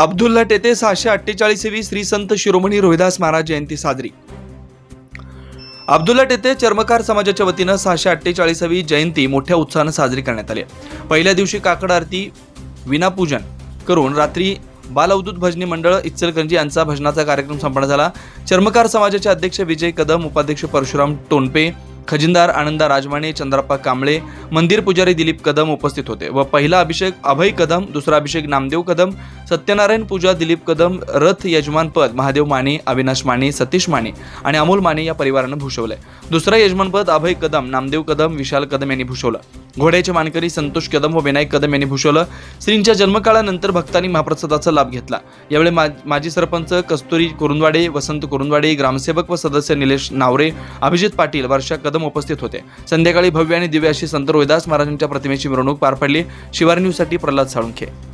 अब्दुल्ला टेते सहाशे अठ्ठेचाळीसवी श्री संत शिरोमणी रोहिदास महाराज जयंती साजरी. अब्दुल्ला टेते चर्मकार समाजाच्या वतीनं सहाशे अठ्ठेचाळीसावी जयंती मोठ्या उत्साहानं साजरी करण्यात आली पहिल्या दिवशी काकड आरती विनापूजन करून रात्री बालअवधूत भजनी मंडळ इचलकरंजी यांचा भजनाचा कार्यक्रम संपन्न झाला. चर्मकार समाजाचे अध्यक्ष विजय कदम उपाध्यक्ष परशुराम टोनपे खजिनदार आनंदा राजमाने चंद्रप्पा कांबळे मंदिर पुजारी दिलीप कदम उपस्थित होते व पहिला अभिषेक अभय कदम दुसरा अभिषेक नामदेव कदम सत्यनारायण पूजा दिलीप कदम रथ यजमानपद महादेव माने अविनाश माने सतीश माने आणि अमोल माने या परिवारानं भूषवलंय. दुसरं यजमानपद अभय कदम नामदेव कदम विशाल कदम यांनी भूषवलं. घोड्याचे मानकरी संतोष कदम व विनायक कदम यांनी भूषवलं. श्रींच्या जन्मकाळानंतर भक्तांनी महाप्रसादाचा लाभ घेतला. यावेळी मा माजी सरपंच कस्तुरी कुरुंदवाडे वसंत कुरुंदवाडे ग्रामसेवक व सदस्य निलेश नावरे अभिजित पाटील वर्षा कदम उपस्थित होते. संध्याकाळी भव्य आणि दिव्य अशी संत रोहिदास महाराजांच्या प्रतिमेची मिरवणूक पार पडली. शिवार न्यूजसाठी प्रल्हाद साळुंखे.